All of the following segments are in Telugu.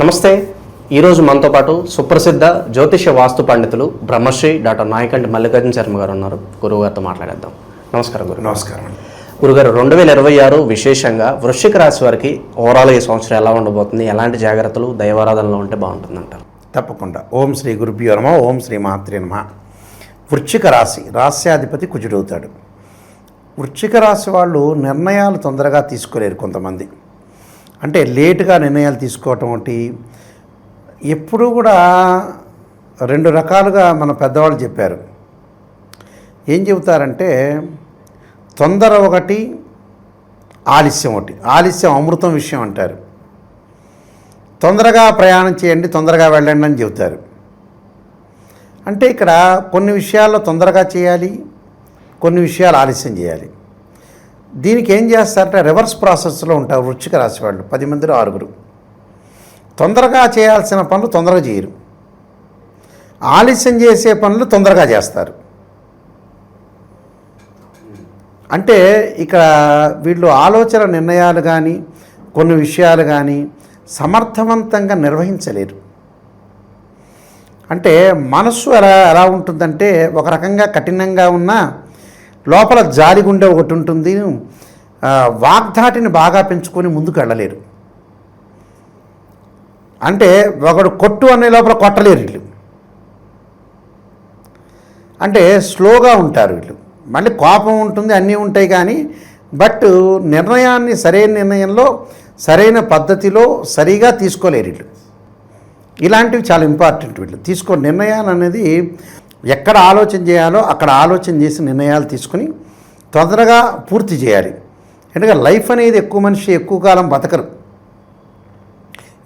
నమస్తే. ఈరోజు మనతో పాటు సుప్రసిద్ధ జ్యోతిష వాస్తు పండితులు బ్రహ్మశ్రీ డాక్టర్ నాయకంటి మల్లికార్జున శర్మ గారు ఉన్నారు. గురువుగారితో మాట్లాడేద్దాం. నమస్కారం గురు నమస్కారం గురుగారు రెండు వేల ఇరవై ఆరు విశేషంగా వృశ్చిక రాశి వారికి ఓవరాల్ ఈ సంవత్సరం ఎలా ఉండబోతుంది? ఎలాంటి జాగ్రత్తలు దైవారాధనలో ఉంటే బాగుంటుందంటారు తప్పకుండా. ఓం శ్రీ గురుభ్యో నమ ఓం శ్రీ మాత్రే నమ. వృశ్చిక రాశి రాస్యాధిపతి కుజుడవుతాడు. వృశ్చిక రాశి వాళ్ళు నిర్ణయాలు తొందరగా తీసుకోలేరు కొంతమంది. అంటే లేటుగా నిర్ణయాలు తీసుకోవటం ఒకటి. ఎప్పుడూ కూడా రెండు రకాలుగా మన పెద్దవాళ్ళు చెప్పారు. ఏం చెబుతారంటే తొందర ఒకటి ఆలస్యం ఒకటి. ఆలస్యం అమృతం విషయం అంటారు. తొందరగా ప్రయాణం చేయండి తొందరగా వెళ్ళండి అని చెబుతారు. అంటే ఇక్కడ కొన్ని విషయాల్లో తొందరగా చేయాలి కొన్ని విషయాలు ఆలస్యం చేయాలి. దీనికి ఏం చేస్తారంటే రివర్స్ ప్రాసెస్లో ఉంటారు వృచ్చిక రాశి వాళ్ళు పది మందిలో ఆరుగురు. తొందరగా చేయాల్సిన పనులు తొందరగా చేయరు. ఆలస్యం చేసే పనులు తొందరగా చేస్తారు. అంటే ఇక్కడ వీళ్ళు ఆలోచన నిర్ణయాలు కానీ కొన్ని విషయాలు కానీ సమర్థవంతంగా నిర్వహించలేరు. అంటే మనస్సు ఎలా ఎలా ఉంటుందంటే ఒక రకంగా కఠినంగా ఉన్న లోపల జాలిగుండె ఒకటి ఉంటుంది. వాగ్ధాటిని బాగా పెంచుకొని ముందుకు వెళ్ళలేరు. అంటే ఒకడు కొట్టు అనే లోపల కొట్టలేరు వీళ్ళు. అంటే స్లోగా ఉంటారు వీళ్ళు. మళ్ళీ కోపం ఉంటుంది అన్నీ ఉంటాయి కానీ బట్ నిర్ణయాన్ని సరైన నిర్ణయంలో సరైన పద్ధతిలో సరిగా తీసుకోలేరు వీళ్ళు. ఇలాంటివి చాలా ఇంపార్టెంట్ వీళ్ళు. తీసుకో నిర్ణయాలు అనేది ఎక్కడ ఆలోచన చేయాలో అక్కడ ఆలోచన చేసి నిర్ణయాలు తీసుకుని తొందరగా పూర్తి చేయాలి. ఎందుకంటే లైఫ్ అనేది ఎక్కువ మనిషి ఎక్కువ కాలం బతకరు.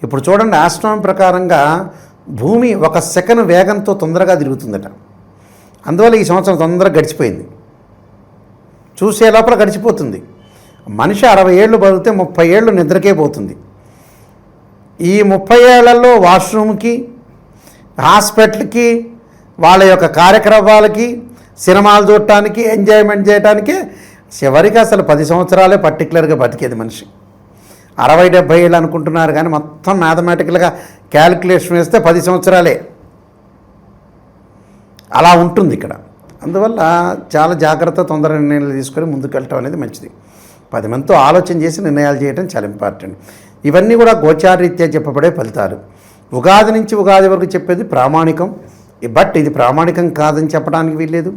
ఇప్పుడు చూడండి ఆస్ట్రామ్ ప్రకారంగా భూమి ఒక సెకండ్ వేగంతో తొందరగా తిరుగుతుందట. అందువల్ల ఈ సంవత్సరం తొందరగా గడిచిపోయింది. చూసే లోపల గడిచిపోతుంది. మనిషి అరవై ఏళ్ళు బతికితే ముప్పై ఏళ్ళు నిద్రకే పోతుంది. ఈ ముప్పై ఏళ్ళలో వాష్రూమ్కి హాస్పిటల్కి వాళ్ళ యొక్క కార్యక్రమాలకి సినిమాలు చూడటానికి ఎంజాయ్మెంట్ చేయడానికి చివరికి అసలు పది సంవత్సరాలే పర్టికులర్గా బతికేది మనిషి. అరవై డెబ్భై ఏళ్ళు అనుకుంటున్నారు కానీ మొత్తం మ్యాథమెటికల్గా క్యాలిక్యులేషన్ వేస్తే పది సంవత్సరాలే. అలా ఉంటుంది ఇక్కడ. అందువల్ల చాలా జాగ్రత్త తొందర నిర్ణయాలు తీసుకొని ముందుకు వెళ్ళటం అనేది మంచిది. పది మందితో ఆలోచన చేసి నిర్ణయాలు చేయడం చాలా ఇంపార్టెంట్ ఇవన్నీ కూడా గోచారరీత్యా చెప్పబడే ఫలితాలు. ఉగాది నుంచి ఉగాది వరకు చెప్పేది ప్రామాణికం. బట్ ఇది ప్రామాణికం కాదని చెప్పడానికి వీల్లేదు.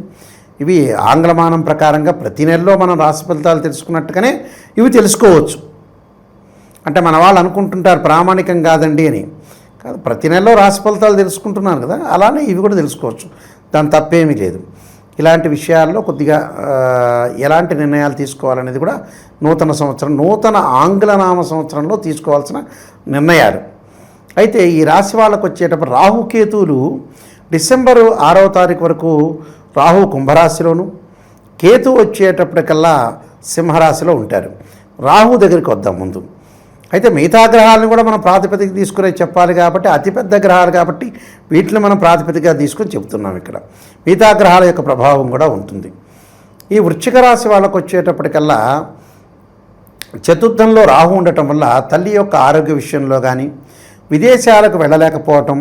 ఇవి ఆంగ్లమానం ప్రకారంగా ప్రతి నెలలో మనం రాశి ఫలితాలు తెలుసుకున్నట్టుగానే ఇవి తెలుసుకోవచ్చు. అంటే మన వాళ్ళు అనుకుంటుంటారు ప్రామాణికం కాదండి అని. కాదు ప్రతి నెలలో రాశి ఫలితాలు తెలుసుకుంటున్నాను కదా అలానే ఇవి కూడా తెలుసుకోవచ్చు. దాని తప్పేమీ లేదు. ఇలాంటి విషయాల్లో కొద్దిగా ఎలాంటి నిర్ణయాలు తీసుకోవాలనేది కూడా నూతన సంవత్సరం నూతన ఆంగ్ల నామ సంవత్సరంలో తీసుకోవాల్సిన నిర్ణయాలు. అయితే ఈ రాశి వాళ్ళకు వచ్చేటప్పుడు రాహుకేతువులు డిసెంబరు ఆరవ తారీఖు వరకు రాహు కుంభరాశిలోను కేతు వచ్చేటప్పటికల్లా సింహరాశిలో ఉంటారు. రాహు దగ్గరికి వద్దాం ముందు. అయితే మిగతా గ్రహాలను కూడా మనం ప్రాతిపదిక తీసుకునే చెప్పాలి కాబట్టి అతిపెద్ద గ్రహాలు కాబట్టి వీటిని మనం ప్రాతిపదికగా తీసుకొని చెబుతున్నాం ఇక్కడ. మిగతా గ్రహాల యొక్క ప్రభావం కూడా ఉంటుంది. ఈ వృశ్చిక రాశి వాళ్ళకు వచ్చేటప్పటికల్లా చతుర్థంలో రాహు ఉండటం వల్ల తల్లి యొక్క ఆరోగ్య విషయంలో కానీ విదేశాలకు వెళ్ళలేకపోవటం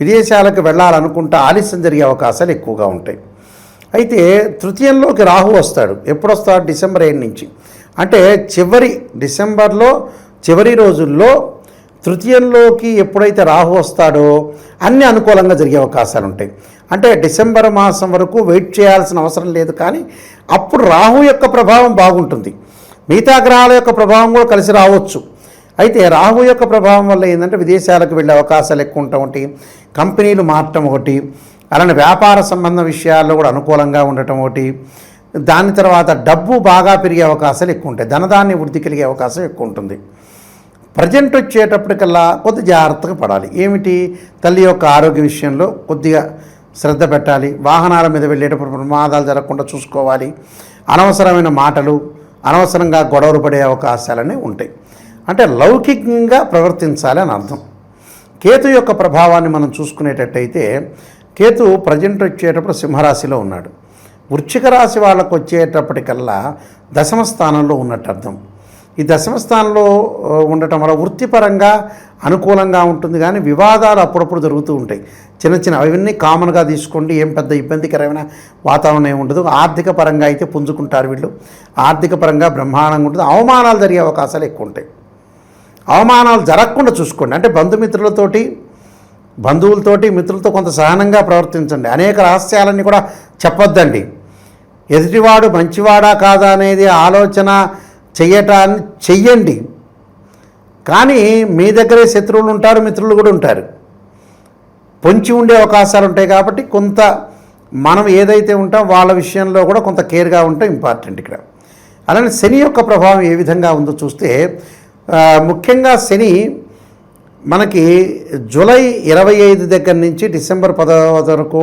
విదేశాలకు వెళ్ళాలనుకుంటే ఆలస్యం జరిగే అవకాశాలు ఎక్కువగా ఉంటాయి. అయితే తృతీయంలోకి రాహు వస్తాడు. ఎప్పుడు వస్తాడు డిసెంబర్ ఏడు నుంచి. అంటే చివరి డిసెంబర్లో చివరి రోజుల్లో తృతీయంలోకి ఎప్పుడైతే రాహు వస్తాడో అన్ని అనుకూలంగా జరిగే అవకాశాలు ఉంటాయి. అంటే డిసెంబర్ మాసం వరకు వెయిట్ చేయాల్సిన అవసరం లేదు కానీ అప్పుడు రాహు యొక్క ప్రభావం బాగుంటుంది. మిగతా గ్రహాల యొక్క ప్రభావం కూడా కలిసి రావచ్చు. అయితే రాహు యొక్క ప్రభావం వల్ల ఏంటంటే విదేశాలకు వెళ్ళే అవకాశాలు ఎక్కువ ఉండటం ఒకటి కంపెనీలు మారటం ఒకటి అలానే వ్యాపార సంబంధ విషయాల్లో కూడా అనుకూలంగా ఉండటం ఒకటి దాని తర్వాత డబ్బు బాగా పెరిగే అవకాశాలు ఎక్కువ ఉంటాయి ధనదాన్ని వృద్ధి కలిగే అవకాశం ఎక్కువ ఉంటుంది. ప్రజెంట్ వచ్చేటప్పటికల్లా కొద్ది జాగ్రత్తగా పడాలి. ఏమిటి? తల్లి యొక్క ఆరోగ్య విషయంలో కొద్దిగా శ్రద్ధ పెట్టాలి వాహనాల మీద వెళ్ళేటప్పుడు ప్రమాదాలు జరగకుండా చూసుకోవాలి అనవసరమైన మాటలు అనవసరంగా గొడవలు పడే అవకాశాలనే ఉంటాయి. అంటే లౌకికంగా ప్రవర్తించాలి అని అర్థం. కేతు యొక్క ప్రభావాన్ని మనం చూసుకునేటట్టయితే కేతు ప్రజెంట్ వచ్చేటప్పుడు సింహరాశిలో ఉన్నాడు. వృశ్చిక రాశి వాళ్ళకు వచ్చేటప్పటికల్లా దశమ స్థానంలో ఉన్నట్టు అర్థం. ఈ దశమ స్థానంలో ఉండటం వల్ల వృత్తిపరంగా అనుకూలంగా ఉంటుంది కానీ వివాదాలు అప్పుడప్పుడు జరుగుతూ ఉంటాయి. చిన్న చిన్న అవన్నీ కామన్గా తీసుకోండి ఏం పెద్ద ఇబ్బందికరమైన వాతావరణం ఏమి ఉండదు. ఆర్థిక పరంగా అయితే పుంజుకుంటారు వీళ్ళు. ఆర్థిక పరంగా బ్రహ్మాండంగా ఉంటుంది. అవమానాలు జరిగే అవకాశాలు ఎక్కువ ఉంటాయి. అవమానాలు జరగకుండా చూసుకోండి. అంటే బంధుమిత్రులతోటి బంధువులతోటి మిత్రులతో కొంత సహనంగా ప్రవర్తించండి. అనేక రహస్యాలన్నీ కూడా చెప్పొద్దండి. ఎదుటివాడు మంచివాడా కాదా అనేది ఆలోచన చెయ్యటాన్ని చెయ్యండి. కానీ మీ దగ్గరే శత్రువులు ఉంటారు మిత్రులు కూడా ఉంటారు. పొంచి ఉండే అవకాశాలు ఉంటాయి కాబట్టి కొంత మనం ఏదైతే ఉంటాం వాళ్ళ విషయంలో కూడా కొంత కేర్గా ఉంటాం ఇంపార్టెంట్ ఇక్కడ. అలానే శని యొక్క ప్రభావం ఏ విధంగా ఉందో చూస్తే ముఖ్యంగా శని మనకి జూలై ఇరవై ఐదు దగ్గర నుంచి డిసెంబర్ పదవ వరకు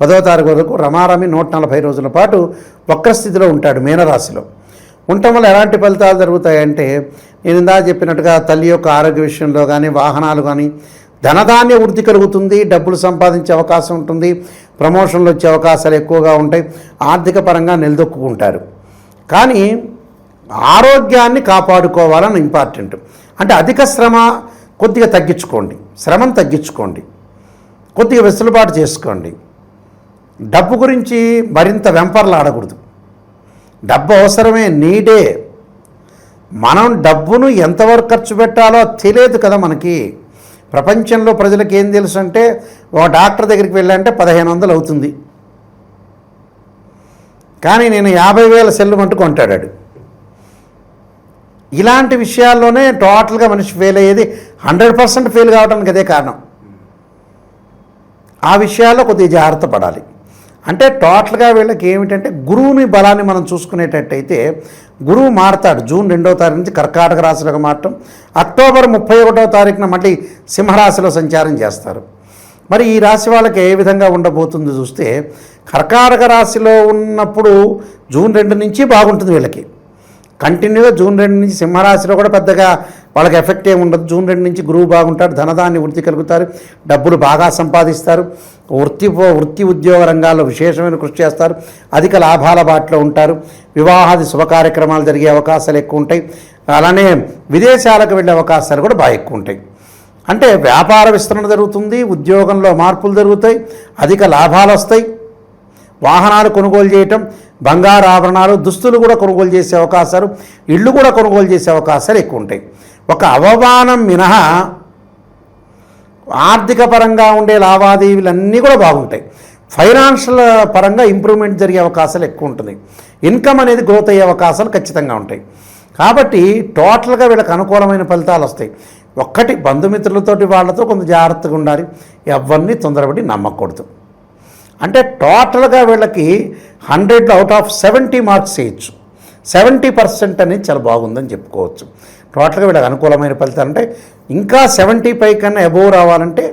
పదవ తారీఖు వరకు రమారమి నూట నలభై రోజుల పాటు వక్రస్థితిలో ఉంటాడు మీనరాశిలో. ఉండటం వల్ల ఎలాంటి ఫలితాలు జరుగుతాయంటే నేను ఇందా చెప్పినట్టుగా తల్లి యొక్క ఆరోగ్య విషయంలో కానీ వాహనాలు కానీ ధనధాన్య వృద్ధి కలుగుతుంది డబ్బులు సంపాదించే అవకాశం ఉంటుంది ప్రమోషన్లు వచ్చే అవకాశాలు ఎక్కువగా ఉంటాయి ఆర్థిక పరంగా నిలదొక్కుంటారు కానీ ఆరోగ్యాన్ని కాపాడుకోవాలని ఇంపార్టెంట్. అంటే అధిక శ్రమ కొద్దిగా తగ్గించుకోండి. శ్రమను తగ్గించుకోండి. కొద్దిగా వెసులుబాటు చేసుకోండి. డబ్బు గురించి మరింత వెంపర్లాడకూడదు. డబ్బు అవసరమే నీడే. మనం డబ్బును ఎంతవరకు ఖర్చు పెట్టాలో తెలియదు కదా మనకి. ప్రపంచంలో ప్రజలకు ఏం తెలుసు అంటే ఒక డాక్టర్ దగ్గరికి వెళ్ళాలంటే పదిహేను వందలు అవుతుంది. కానీ నేను యాభై వేల సెల్లు అంటూ కొంటాడాడు. ఇలాంటి విషయాల్లోనే టోటల్గా మనిషి ఫెయిల్ అయ్యేది హండ్రెడ్ పర్సెంట్ ఫెయిల్ కావడానికి అదే కారణం. ఆ విషయాల్లో కొద్దిగా జాగ్రత్త పడాలి. అంటే టోటల్గా వీళ్ళకి ఏమిటంటే గురువుని బలాన్ని మనం చూసుకునేటట్టయితే గురువు మారతాడు. జూన్ రెండో తారీఖు నుంచి కర్కాటక రాశిలోకి మారటం అక్టోబర్ ముప్పై ఒకటో తారీఖున మళ్ళీ సింహరాశిలో సంచారం చేస్తారు. మరి ఈ రాశి వాళ్ళకి ఏ విధంగా ఉండబోతుంది చూస్తే కర్కాటక రాశిలో ఉన్నప్పుడు జూన్ రెండు నుంచి బాగుంటుంది వీళ్ళకి. కంటిన్యూగా జూన్ రెండు నుంచి సింహరాశిలో కూడా పెద్దగా వాళ్ళకి ఎఫెక్ట్ ఏమి ఉండదు. జూన్ రెండు నుంచి గురువు బాగుంటారు ధనదాన్ని వృత్తి కలుగుతారు డబ్బులు బాగా సంపాదిస్తారు వృత్తి వృత్తి ఉద్యోగ రంగాల్లో విశేషమైన కృషి చేస్తారు అధిక లాభాల బాటలో ఉంటారు వివాహాది శుభ కార్యక్రమాలు జరిగే అవకాశాలు ఎక్కువ ఉంటాయి అలానే విదేశాలకు వెళ్ళే అవకాశాలు కూడా బాగా ఎక్కువ ఉంటాయి. అంటే వ్యాపార విస్తరణ జరుగుతుంది ఉద్యోగంలో మార్పులు జరుగుతాయి అధిక లాభాలు వస్తాయి వాహనాలు కొనుగోలు చేయటం బంగారు ఆభరణాలు దుస్తులు కూడా కొనుగోలు చేసే అవకాశాలు ఇళ్ళు కూడా కొనుగోలు చేసే అవకాశాలు ఎక్కువ ఉంటాయి ఒక అవమానం మినహా ఆర్థిక పరంగా ఉండే లావాదేవీలన్నీ కూడా బాగుంటాయి. ఫైనాన్షియల్ పరంగా ఇంప్రూవ్మెంట్ జరిగే అవకాశాలు ఎక్కువ ఉంటుంది ఇన్కమ్ అనేది గ్రోత్ అయ్యే అవకాశాలు ఖచ్చితంగా ఉంటాయి. కాబట్టి టోటల్గా వీళ్ళకి అనుకూలమైన ఫలితాలు వస్తాయి. ఒక్కటి బంధుమిత్రులతోటి వాళ్ళతో కొంత జాగ్రత్తగా ఉండాలి. ఎవరిని తొందరపడి నమ్మకూడదు. అంటే టోటల్గా వీళ్ళకి hundred out of seventy marks వేయచ్చు సెవెంటీ పర్సెంట్ అనేది చాలా బాగుందని చెప్పుకోవచ్చు. టోటల్గా వీళ్ళకి అనుకూలమైన ఫలితాలు అంటే ఇంకా సెవెంటీ పై కన్నా అబోవ్ రావాలంటే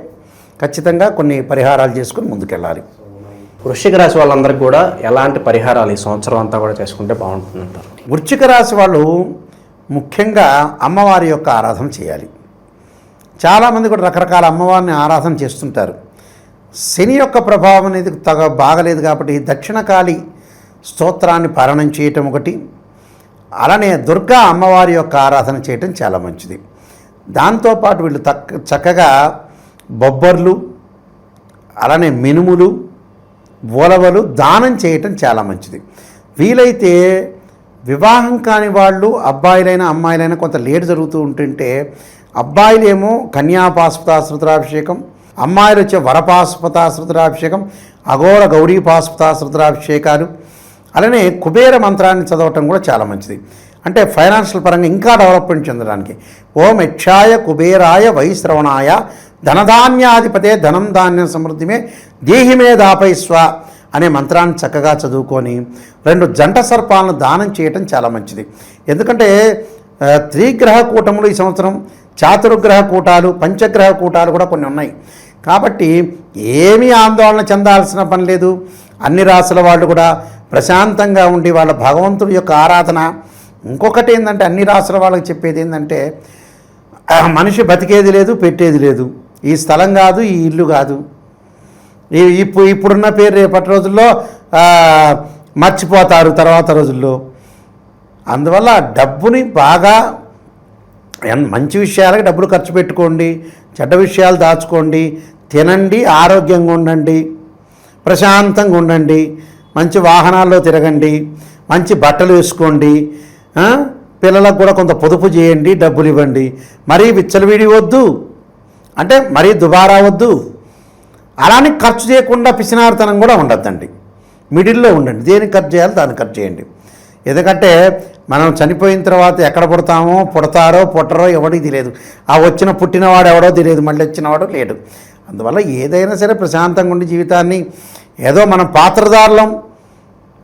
ఖచ్చితంగా కొన్ని పరిహారాలు చేసుకుని ముందుకెళ్ళాలి. వృశ్చిక రాశి వాళ్ళందరికీ కూడా ఎలాంటి పరిహారాలు ఈ సంవత్సరం అంతా కూడా చేసుకుంటే బాగుంటుందంటారు? వృశ్చిక రాశి వాళ్ళు ముఖ్యంగా అమ్మవారి యొక్క ఆరాధన చేయాలి. చాలామంది కూడా రకరకాల అమ్మవారిని ఆరాధన చేస్తుంటారు. శని యొక్క ప్రభావం అనేది తగ బాగలేదు కాబట్టి దక్షిణకాళి స్తోత్రాన్ని పారాయణం చేయటం ఒకటి. అలానే దుర్గా అమ్మవారి యొక్క ఆరాధన చేయటం చాలా మంచిది. దాంతోపాటు వీళ్ళు తక్క చక్కగా బొబ్బర్లు అలానే మినుములు ఓలవలు దానం చేయటం చాలా మంచిది. వీలైతే వివాహం కాని వాళ్ళు అబ్బాయిలైనా అమ్మాయిలైనా కొంత లేట్ జరుగుతూ ఉంటుంటే అబ్బాయిలేమో కన్యాపాస్పతాశ్రుతాభిషేకం అమ్మాయిలు వచ్చే వరపాస్పతాశ్రుతాభిషేకం అఘోర గౌరీపాస్పతాశ్రుతురాభిషేకాలు అలానే కుబేర మంత్రాన్ని చదవటం కూడా చాలా మంచిది. అంటే ఫైనాన్షియల్ పరంగా ఇంకా డెవలప్మెంట్ చెందడానికి. ఓం యక్షాయ కుబేరాయ వైశ్రవణాయ ధనధాన్యాధిపతే ధనం ధాన్యం సమృద్ధిమే దేహిమే దాపైస్వ అనే మంత్రాన్ని చక్కగా చదువుకొని రెండు జంట సర్పాలను దానం చేయటం చాలా మంచిది. ఎందుకంటే త్రిగ్రహ కూటములు ఈ సంవత్సరం చాతుర్గ్రహ కూటాలు పంచగ్రహ కూటాలు కూడా కొన్ని ఉన్నాయి. కాబట్టి ఏమీ ఆందోళన చెందాల్సిన పని లేదు. అన్ని రాసుల వాళ్ళు కూడా ప్రశాంతంగా ఉండి వాళ్ళ భగవంతుడి యొక్క ఆరాధన. ఇంకొకటి ఏంటంటే అన్ని రాసుల వాళ్ళకి చెప్పేది ఏంటంటే మనిషి బతికేది లేదు పెట్టేది లేదు. ఈ స్థలం కాదు ఈ ఇల్లు కాదు. ఈ ఇప్పుడు ఇప్పుడున్న పేరు రేపటి రోజుల్లో మర్చిపోతారు తర్వాత రోజుల్లో. అందువల్ల డబ్బుని బాగా మంచి విషయాలకు డబ్బులు ఖర్చు పెట్టుకోండి చెడ్డ విషయాలు దాచుకోండి తినండి ఆరోగ్యంగా ఉండండి ప్రశాంతంగా ఉండండి మంచి వాహనాల్లో తిరగండి మంచి బట్టలు వేసుకోండి పిల్లలకు కూడా కొంత పొదుపు చేయండి డబ్బులు ఇవ్వండి. మరీ విచ్చలవిడి వద్దు. అంటే మరీ దుబారా వద్దు. అలానే ఖర్చు చేయకుండా పిసినార్తనం కూడా ఉండద్దండి. మిడిల్లో ఉండండి. దేనికి ఖర్చు చేయాలి? దాన్ని ఖర్చు చేయండి. ఎందుకంటే మనం చనిపోయిన తర్వాత ఎక్కడ పుడతామో పుడతారో పుట్టరో ఎవడికి తెలియదు. ఆ వచ్చిన పుట్టినవాడు ఎవడో తెలియదు మళ్ళీ వచ్చినవాడు లేడు. అందువల్ల ఏదైనా సరే ప్రశాంతంగా ఉండి జీవితాన్ని ఏదో మనం పాత్రదారులం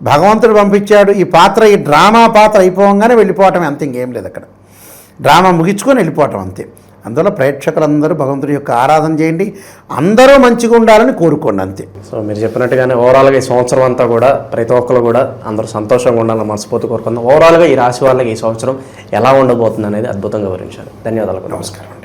భగవంతుడు పంపించాడు ఈ పాత్ర ఈ డ్రామా పాత్ర అయిపోగానే వెళ్ళిపోవటం అంతే ఇంకేం లేదు అక్కడ. డ్రామా ముగించుకొని వెళ్ళిపోవటం అంతే. అందువల్ల ప్రేక్షకులందరూ భగవంతుడి యొక్క ఆరాధన చేయండి. అందరూ మంచిగా ఉండాలని కోరుకోండి అంతే. సో మీరు చెప్పినట్టుగానే ఓవరాల్గా ఈ సంవత్సరం అంతా కూడా ప్రతి ఒక్కరు కూడా అందరూ సంతోషంగా ఉండాలని మనస్ఫూర్తి కోరుకుందాం. ఓవరాల్గా ఈ రాశి వాళ్ళకి ఈ సంవత్సరం ఎలా ఉండబోతుంది అనేది అద్భుతంగా వివరించారు. ధన్యవాదాలు. నమస్కారం.